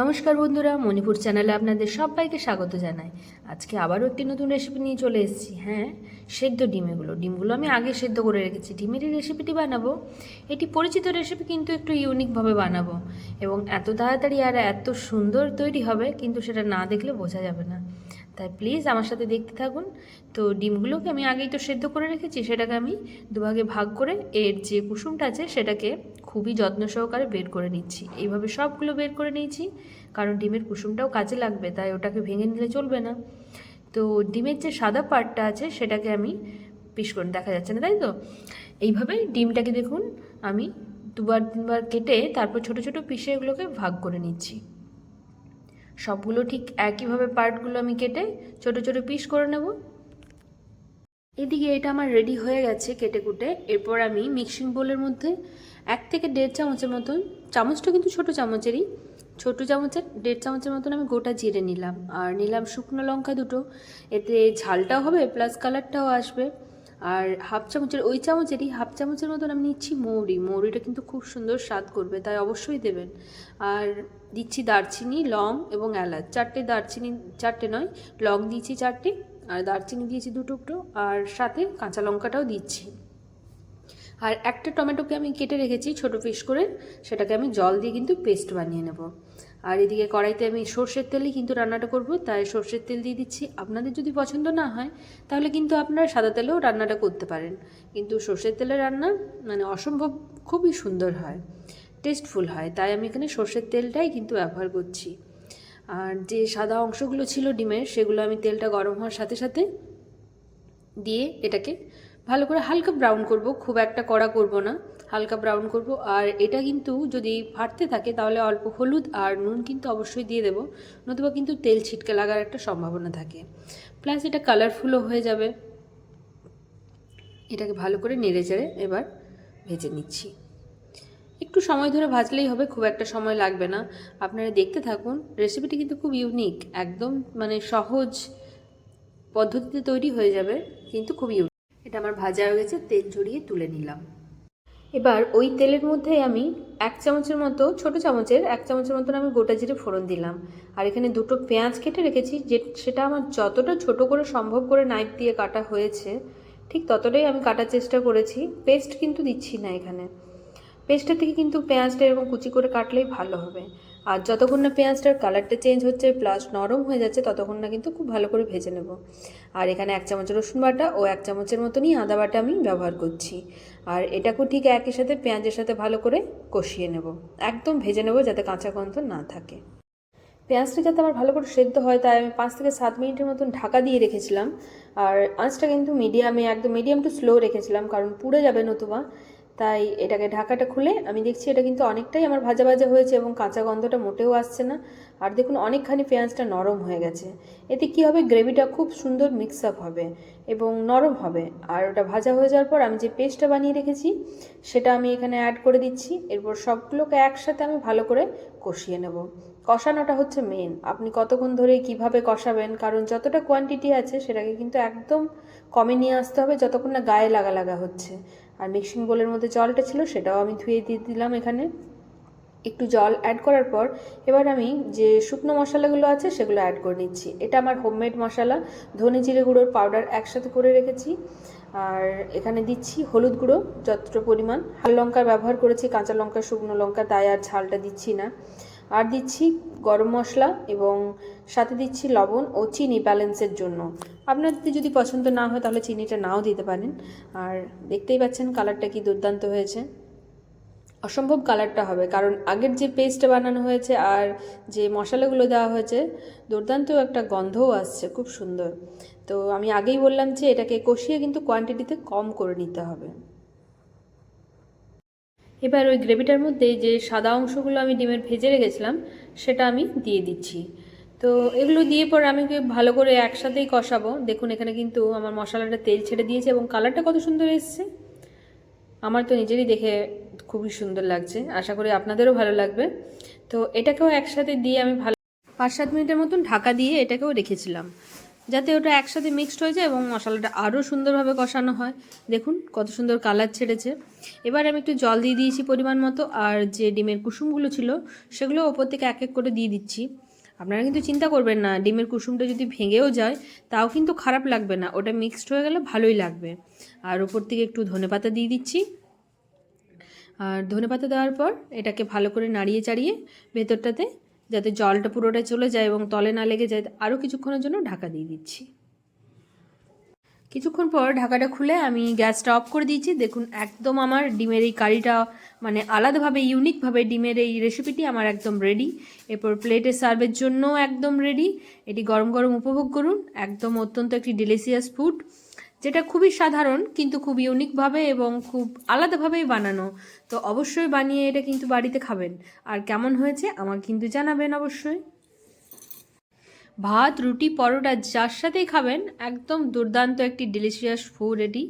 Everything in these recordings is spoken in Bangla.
নমস্কার বন্ধুরা, মণিপুর চ্যানেলে আপনাদের সবাইকে স্বাগত জানাই। আজকে আবারও একটি নতুন রেসিপি নিয়ে চলে এসেছি। হ্যাঁ সেদ্ধ ডিমেগুলো ডিমগুলো আমি আগে সেদ্ধ করে রেখেছি। ডিমের রেসিপিটি বানাবো। এটি পরিচিত রেসিপি কিন্তু একটু ইউনিকভাবে বানাবো। এবং এত তাড়াতাড়ি আর এত সুন্দর তৈরি হবে, কিন্তু সেটা না দেখলে বোঝা যাবে না। তাই প্লিজ আমার সাথে দেখতে থাকুন। তো ডিমগুলোকে আমি আগেই তো সেদ্ধ করে রেখেছি, সেটাকে আমি দুভাগে ভাগ করে এর যে কুসুমটা আছে, সেটাকে খুবই যত্ন সহকারে বের করে নিচ্ছি। এইভাবে সবগুলো বের করে নিয়েছি, কারণ ডিমের কুসুমটাও কাজে লাগবে, তাই ওটাকে ভেঙে নিলে চলবে না। তো ডিমের যে সাদা পার্টটা আছে, সেটাকে আমি পিস করে, দেখা যাচ্ছে না, তাই তো? এইভাবে ডিমটাকে দেখুন, আমি দুবার তিনবার কেটে তারপর ছোট ছোট পিসে এগুলোকে ভাগ করে নিচ্ছি। সবগুলো ঠিক একইভাবে পার্টগুলো আমি কেটে ছোট ছোট পিস করে নেব। এদিকে এটা আমার রেডি হয়ে গেছে কেটে কুটে। এরপর আমি মিক্সিং বোলের মধ্যে এক থেকে দেড় চামচের মতন, চামচটা কিন্তু ছোট চামচেরই, ছোট চামচের, দেড় চামচের মতন আমি গোটা জিরে নিলাম। আর নিলাম শুকনো লঙ্কা দুটো, এতে ঝালটাও হবে প্লাস কালারটাও আসবে। আর হাফ চামচের, ওই চামচেরই হাফ চামচের মতন আমি নিচ্ছি মৌরি। মৌরিটা কিন্তু খুব সুন্দর স্বাদ করবে, তাই অবশ্যই দেবেন। আর দিচ্ছি দারচিনি, লং এবং এলাচ। চারটে দারচিনি, চারটে নয়, লং দিয়েছি চারটে, আর দারচিনি দিয়েছি দু টুকরো, আর সাথে কাঁচা লঙ্কাটাও দিচ্ছি। আর একটা টমেটোকে আমি কেটে রেখেছি ছোট পিস করে, সেটাকে আমি জল দিয়ে কিন্তু পেস্ট বানিয়ে নেব। আর এদিকে কড়াইতে আমি সর্ষের তেলেই কিন্তু রান্নাটা করব, তাই সর্ষের তেল দিয়ে দিচ্ছি। আপনাদের যদি পছন্দ না হয়, তাহলে কিন্তু আপনারা সাদা তেলেও রান্নাটা করতে পারেন। কিন্তু সর্ষের তেলে রান্না মানে অসম্ভব খুবই সুন্দর হয় টেস্টফুল হয়, তাই আমি এখানে সর্ষের তেলটাই কিন্তু ব্যবহার করছি। আর যে সাদা অংশগুলো ছিল ডিমের, সেগুলো আমি তেলটা গরম হওয়ার সাথে সাথে দিয়ে এটাকে ভালো করে হালকা ব্রাউন করব, খুব একটা কড়া করব না, হালকা ব্রাউন করব। আর এটা কিন্তু যদি ফাটতে থাকে তাহলে অল্প হলুদ আর নুন কিন্তু অবশ্যই দিয়ে দেবো, নতুবা কিন্তু তেল ছিটকে লাগার একটা সম্ভাবনা থাকে। প্লাস এটা কালারফুলও হয়ে যাবে। এটাকে ভালো করে নেড়ে চেড়ে এবার ভেজে নিচ্ছি। একটু সময় ধরে ভাজলেই হবে, খুব একটা সময় লাগবে না। আপনারা দেখতে থাকুন রেসিপিটি কিন্তু খুব ইউনিক একদম মানে সহজ পদ্ধতিতে তৈরি হয়ে যাবে, কিন্তু খুব ইউনিক এটা আমার ভাজা হয়ে গেছে, তেল ঝরিয়ে তুলে নিলাম। এবার ওই তেলের মধ্যে আমি এক চামচের মতো, ছোট চামচের, এক চামচের মতন আমি গোটা জিরে ফোড়ন দিলাম। আর এখানে দুটো পেঁয়াজ কেটে রেখেছি, যে সেটা আমার যতটা ছোট করে সম্ভব করে নাইফ দিয়ে কাটা হয়েছে, ঠিক ততটাই আমি কাটার চেষ্টা করেছি। পেস্ট কিন্তু দিচ্ছি না এখানে। পেস্টের থেকে কিন্তু পেঁয়াজটা এরকম কুচি করে কাটলেই ভালো হবে। আর যতক্ষণ না পেঁয়াজটার কালারটা চেঞ্জ হচ্ছে, প্লাস নরম হয়ে যাচ্ছে, ততক্ষণ না কিন্তু খুব ভালো করে ভেজে নেব। আর এখানে এক চামচ রসুন বাটা ও এক চামচের মতনই আদা বাটা আমি ব্যবহার করছি। আর এটাকেও ঠিক একই সাথে পেঁয়াজের সাথে ভালো করে কষিয়ে নেব। একদম ভেজে নেব যাতে কাঁচা গন্ধ না থাকে। পেঁয়াজটা যাতে আমার ভালো করে সেদ্ধ হয়, তাই আমি পাঁচ থেকে সাত মিনিটের মতন ঢাকা দিয়ে রেখেছিলাম। আর আঁচটা কিন্তু মিডিয়ামে একদম মিডিয়াম টু স্লো রেখেছিলাম, কারণ পুড়ে যাবে নতুবা। তাই এটাকে ঢাকাটা খুলে আমি দেখছি এটা কিন্তু অনেকটাই আমার ভাজা ভাজা হয়েছে এবং কাঁচা গন্ধটা মোটেও আসছে না। আর দেখুন, অনেকখানি পেঁয়াজটা নরম হয়ে গেছে। এতে কি হবে? গ্রেভিটা খুব সুন্দর মিক্স আপ হবে এবং নরম হবে। আর ওটা ভাজা হয়ে যাওয়ার পর আমি যে পেস্টটা বানিয়ে রেখেছি, সেটা আমি এখানে অ্যাড করে দিচ্ছি। এরপর সবগুলোকে একসাথে আমি ভালো করে কষিয়ে নেব। কষানোটা হচ্ছে মেন আপনি কতক্ষণ ধরে কীভাবে কষাবেন, কারণ যতটা কোয়ান্টিটি আছে, সেটাকে কিন্তু একদম কমে নিয়ে আসতে হবে, যতক্ষণ না গায়ে লাগা লাগা হচ্ছে। আর মিক্সিং বোলের মধ্যে জলটা ছিল সেটাও আমি ধুয়ে দিয়ে দিলাম এখানে। একটু জল অ্যাড করার পর এবার আমি যে শুকনো মশলাগুলো আছে সেগুলো অ্যাড করে নিচ্ছি। এটা আমার হোমমেড মশলা। ধনে জিরে গুঁড়োর পাউডার একসাথে করে রেখেছি। আর এখানে দিচ্ছি হলুদ গুঁড়ো, যতটা পরিমাণ। হাল লঙ্কার ব্যবহার করেছি, কাঁচা লঙ্কা, শুকনো লঙ্কা, তাই আর ঝালটা দিচ্ছি না। আর দিচ্ছি গরম মশলা এবং সাথে দিচ্ছি লবণ ও চিনি ব্যালেন্সের জন্য। আপনাদের যদি পছন্দ না হয় তাহলে চিনিটা নাও দিতে পারেন। আর দেখতেই পাচ্ছেন কালারটা কি দুর্দান্ত হয়েছে। অসম্ভব কালারটা হবে, কারণ আগের যে পেস্টটা বানানো হয়েছে আর যে মশলাগুলো দেওয়া হয়েছে, দুর্দান্ত একটা গন্ধও আসছে, খুব সুন্দর। তো আমি আগেই বললাম যে এটাকে কষিয়ে কিন্তু কোয়ান্টিটিতে কম করে নিতে হবে। এবার ওই গ্রেভিটার মধ্যে যে সাদা অংশগুলো আমি ডিমের ভেজে রেখেছিলাম, সেটা আমি দিয়ে দিচ্ছি। তো এগুলো দিয়ে পর আমি ভালো করে একসাথেই কষাবো? দেখুন, এখানে কিন্তু আমার মশলাটা তেল ছেড়ে দিয়েছে এবং কালারটা কত সুন্দর এসছে। আমার তো নিজেরই দেখে খুবই সুন্দর লাগছে। আশা করি আপনাদেরও ভালো লাগবে। তো এটাকেও একসাথে দিয়ে আমি ভালো পাঁচ সাত মিনিটের মতন ঢাকা দিয়ে এটাকেও রেখেছিলাম। যাতে ওটা একসাথে মিক্সড হয়ে যায় এবং মশলাটা আরও সুন্দরভাবে কষানো হয়। দেখুন, কত সুন্দর কালার ছেড়েছে। এবার আমি একটু জল দিয়ে দিয়েছি পরিমাণ মতো, আর যে ডিমের কুসুমগুলো ছিল, সেগুলো ওপর থেকে এক এক করে দিয়ে দিচ্ছি। আপনারা কিন্তু চিন্তা করবেন না, ডিমের কুসুমটা যদি ভেঙেও যায়, তাও কিন্তু খারাপ লাগবে না। ওটা মিক্সড হয়ে গেলে ভালোই লাগবে। আর ওপর থেকে একটু ধনেপাতা দিয়ে দিচ্ছি। আর ধনেপাতা দেওয়ার পর এটাকে ভালো করে নাড়িয়ে চাড়িয়ে ভেতরটাতে যাতে জলটা পুরোটা চলে যায় এবং তলে না লেগে যায়, আরও কিছুক্ষণের জন্য ঢাকা দিয়ে দিচ্ছি। কিছুক্ষণ পর ঢাকাটা খুলে আমি গ্যাসটা অফ করে দিয়েছি। দেখুন, একদম আমার ডিমের এই কারিটা মানে আলাদাভাবে, ইউনিকভাবে ডিমের এই রেসিপিটি আমার একদম রেডি এরপর প্লেটে সার্ভের জন্যও একদম রেডি এটি গরম গরম উপভোগ করুন। একদম অত্যন্ত একটি ডেলিসিয়াস ফুড যেটা খুবই সাধারণ, কিন্তু খুব ইউনিকভাবে এবং খুব আলাদাভাবেই বানানো। তো অবশ্যই বানিয়ে এটা কিন্তু বাড়িতে খাবেন। আর কেমন হয়েছে আমাকে কিন্তু জানাবেন অবশ্যই। ভাত, রুটি, পরোটা যার সাথেই খাবেন, একদম দুর্দান্ত একটি ডেলিশিয়াস ফুড এটি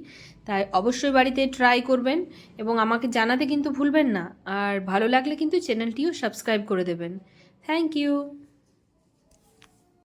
তাই অবশ্যই বাড়িতে ট্রাই করবেন এবং আমাকে জানাতে কিন্তু ভুলবেন না। আর ভালো লাগলে কিন্তু চ্যানেলটিও সাবস্ক্রাইব করে দেবেন। Thank you